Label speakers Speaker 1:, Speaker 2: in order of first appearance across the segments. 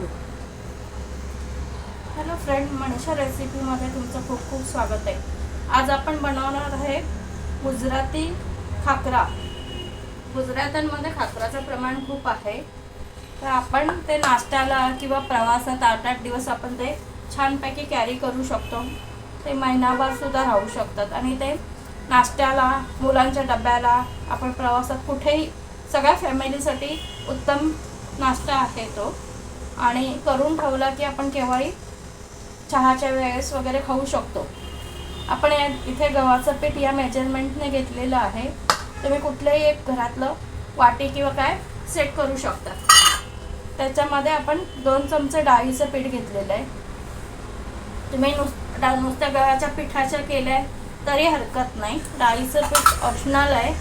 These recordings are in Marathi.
Speaker 1: पीठ
Speaker 2: हॅलो फ्रेंड मनीषा रेसिपीमध्ये तुमचं खूप खूप स्वागत आहे. आज आपण बनवणार आहे गुजराती खाकरा. गुजरात्यांमध्ये खाकराचं प्रमाण खूप आहे. तर आपण ते नाश्त्याला किंवा प्रवासात आठ आठ दिवस आपण ते छानपैकी कॅरी करू शकतो. ते महिनाभर सुद्धा राहू शकतात. आणि ते नाश्त्याला मुलांच्या डब्याला आपण प्रवासात कुठेही सगळ्या फॅमिलीसाठी उत्तम नाश्ता आहे तो. आणि करून ठेवला की आपण केव्हाही चहाच्या वेळेस वगैरे खाऊ शकतो. आपण या इथे गव्हाचं पीठ या मेजरमेंटने घेतलेलं आहे. तुम्ही कुठलंही एक घरातलं वाटी किंवा काय सेट करू शकता. त्याच्यामध्ये आपण दोन चमचे डाळीचं पीठ घेतलेलं आहे. तुम्ही नुस डा नुसत्या गव्हाच्या पिठाच्या केल्या तरी हरकत नाही. डाळीचं पीठ ऑप्शनल आहे.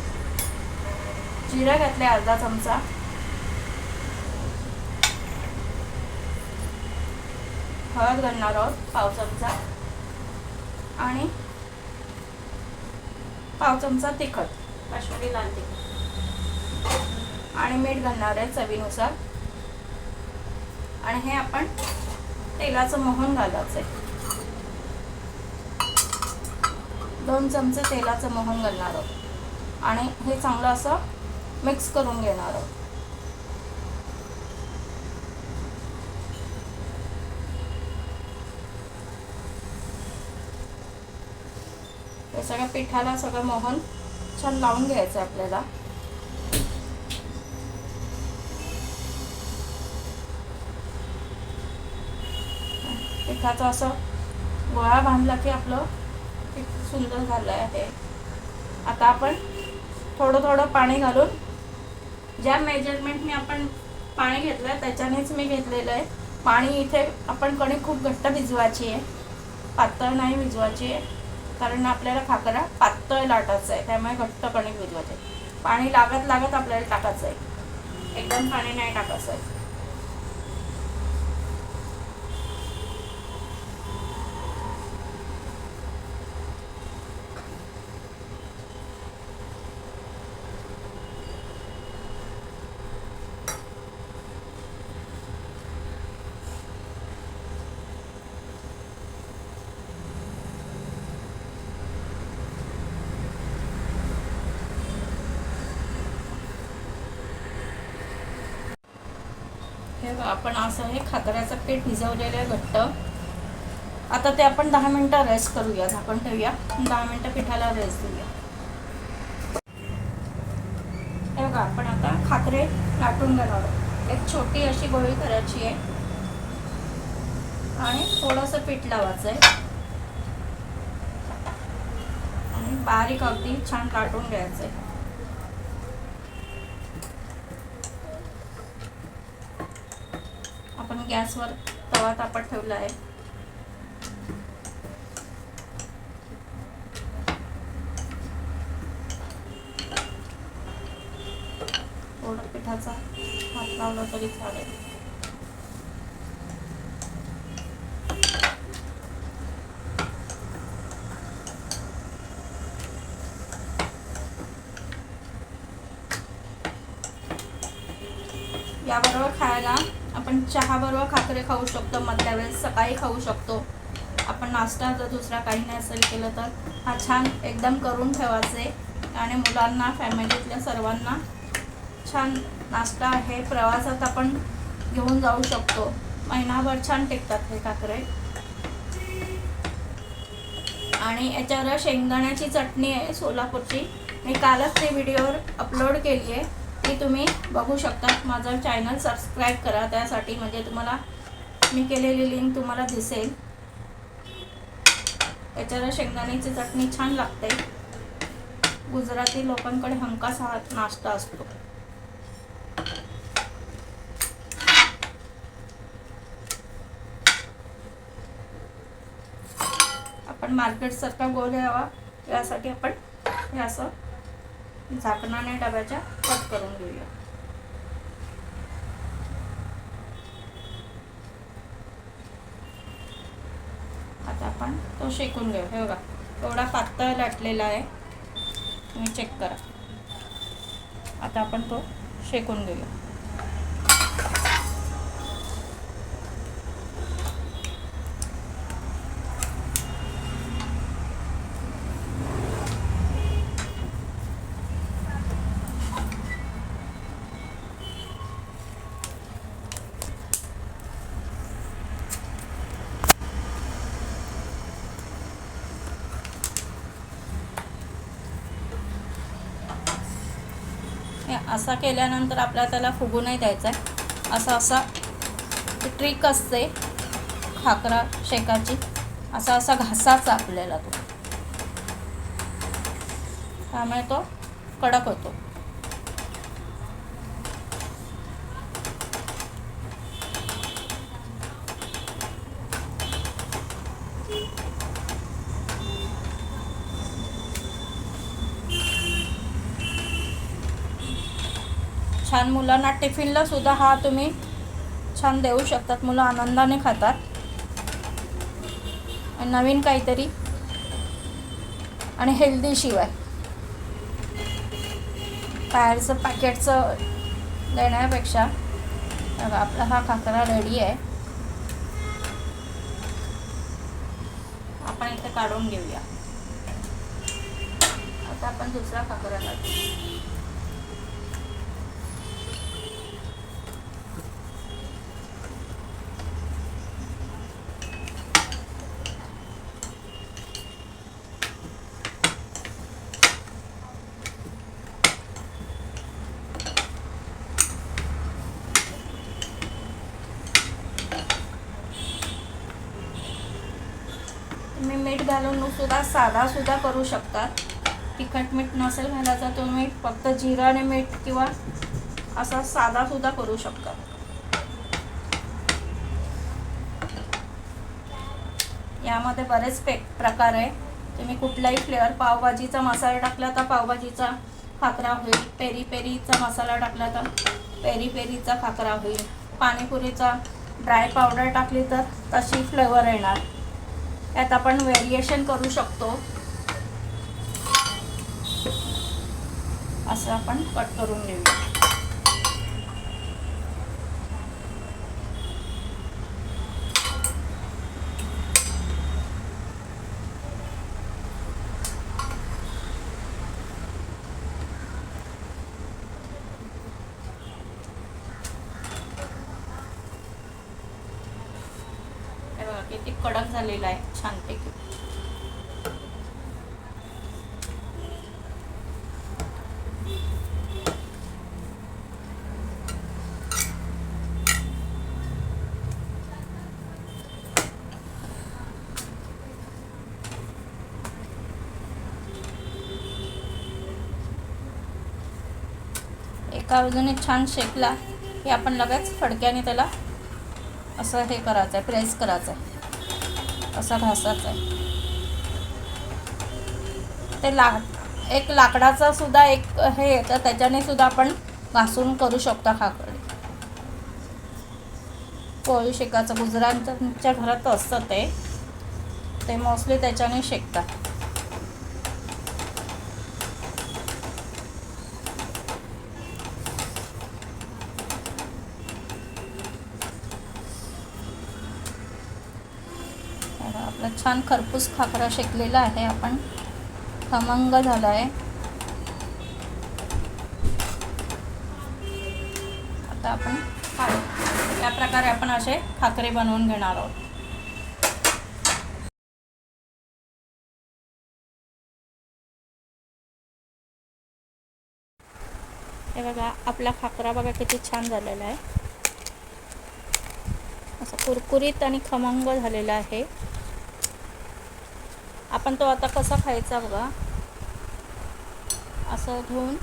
Speaker 2: जिरं घातले अर्धा चमचा. हळद घालणार आहोत पाव चमचा. आणि पाव चमचा तिखट काश्मीरी लाल तिखट. आणि मीठ घालणार आहे चवीनुसार. आणि हे आपण तेलाचं मोहन घालायचं आहे दोन चमचे तेलाचं मोहन घालणार आहोत. आणि हे चांगलं असं मिक्स करून घेणार आहोत. तर सगळ्या पिठाला सगळं मोहन छान लावून घ्यायचं आहे आपल्याला. पिठाचं असं गोळा बांधला की आपलं पीठ सुंदर झालं आहे. आता आपण थोडं थोडं पाणी घालून ज्या मेजरमेंटने आपण पाणी घेतलं आहे त्याच्यानेच मी घेतलेलं आहे. पाणी इथे आपण कणी खूप घट्ट भिजवायची आहे. पातळ नाही भिजवायची आहे. कारण आपल्याला खाकरा पातळ लाटायचा आहे. त्यामुळे घट्ट कणिक भिजवायचे पाणी लागत लागत आपल्याला टाकायचं आहे. एकदम पाणी नाही टाकायचं आहे. बघा, आपण असं हे खाकऱ्याचं पीठ भिजवलेलं आहे घट्ट. आता ते आपण दहा मिनटं रेस्ट करूया झाकण ठेवूया. दहा मिनटं पिठाला रेस्ट देऊया. हे बघा आपण आता खाकरे लाटून घेणार आहोत. एक छोटी अशी गोळी करायची आहे. आणि थोडंसं पीठ लावायचं आहे आणि बारीक अगदी छान लाटून घ्यायचं आहे आपण गॅसवर तवा तापत ठेवला आहे. थोडं पिठाचा हात लावला तरी चालेल. याबरोबर खायला आपण चहाबरोबर खाकरे खाऊ शकतो. मधल्या वेळेस सकाळी खाऊ शकतो. आपण नाश्ता जर दुसरा काही नाही असेल केलं तर हा छान एकदम करून ठेवायचे. आणि मुलांना फॅमिलीतल्या सर्वांना छान नाश्ता आहे. प्रवासात आपण घेऊन जाऊ शकतो. महिनाभर छान टिकतात हे काकरे. आणि याच्यावर शेंगदाण्याची चटणी आहे सोलापूरची. मी कालच ते व्हिडिओवर अपलोड केली आहे ती तुम्ही बघू शकता. माझं चॅनल सबस्क्राईब करा. त्यासाठी म्हणजे तुम्हाला मी केलेली लिंक तुम्हाला दिसेल. याच्यावर शेंगदाण्याची चटणी छान लागते. गुजराती लोकांकडे हमखास हा नाश्ता असतो. आपण मार्केटसारखा गोल यावा. यासाठी आपण हे असं झाकणाने डब्याच्या कट करून घेऊया. आता आपण तो शेकून घेऊ. हे बघा एवढा पातळ लाटलेला आहे. तुम्ही चेक करा. आता आपण तो शेकून घेऊया. असा केल्यानंतर आपल्याला त्याला फुगू नाही द्यायचा आहे असा असा ट्रिक असते खाकरा शेकाची. असा असा घासाचा आपल्याला तो. त्यामुळे तो कडक होतो. छान मुलांना टिफिनला सुद्धा हा तुम्ही छान देऊ शकतात. मुलं आनंदाने खातात. नवीन काहीतरी. आणि हेल्दी शिवाय. बाहेरचं पॅकेटचं देण्यापेक्षा आपला हा खाकरा रेडी आहे. आपण इथे काढून घेऊया. आता आपण दुसरा खाकरा काढू तुम्ही मीठ घालून सुद्धा साधा सुद्धा करू शकतात. तिखट मीठ नसेल घालायचा तुम्ही फक्त जिरा आणि मीठ किंवा असा साधा सुद्धा करू शकता. यामध्ये बरेच पे प्रकार आहे. तुम्ही कुठलाही फ्लेवर पावभाजीचा मसाला टाकला तर पावभाजीचा खाकरा होईल. पेरी पेरीचा मसाला टाकला तर पेरी पेरीचा खाकरा होईल. पाणीपुरीचा ड्राय पावडर टाकली तर तशी फ्लेवर येणार. यात आपण व्हेरिएशन करू शकतो. असं आपण कट करून घेऊया हे कडक झालेला आहे छानपैकी. एका बाजूने छान शेकला की आपण लगेच फडक्याने त्याला असं हे करायचं आहे प्रेस करायचं आहे असा घासाचा आहे. ते ला एक लाकडाचा सुद्धा एक हे तर त्याच्याने सुद्धा आपण घासून करू शकता खाकडी पोळी शेकाचं गुजरांच्या घरात असतं ते. ते मोस्टली त्याच्याने शेकतात. आपला छान खरपूस खाकरा शेकलेला आहे. आपण खमंग झाला आहे आता आपण काढू या प्रकारे आपण असे खाकरे बनवून घेणार आहोत. हे बघा आपला खाकरा बघा किती छान झालेला आहे. असं कुरकुरीत आणि खमंग झालेला आहे. आपण तो आता कसा खायचा बघा. असं घेऊन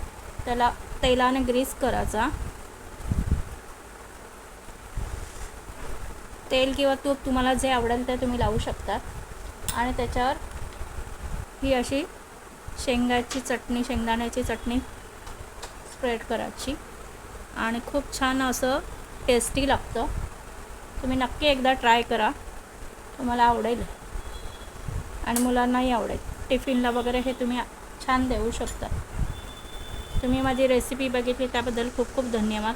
Speaker 2: त्याला तेलाने ग्रीस करायचा. तेल किंवा तूप तुम्हाला जे आवडेल ते तुम्ही लावू शकतात आणि त्याच्यावर ही अशी शेंगाची चटणी शेंगदाण्याची चटणी स्प्रेड करायची. आणि खूप छान असं टेस्टी लागतं. तुम्ही नक्की एकदा ट्राय करा. तुम्हाला आवडेल. आणि मुलांनाही आवडेल. टिफिनला वगैरे हे तुम्ही छान देऊ शकता. तुम्ही माझी रेसिपी बघितली त्याबद्दल खूप खूप धन्यवाद.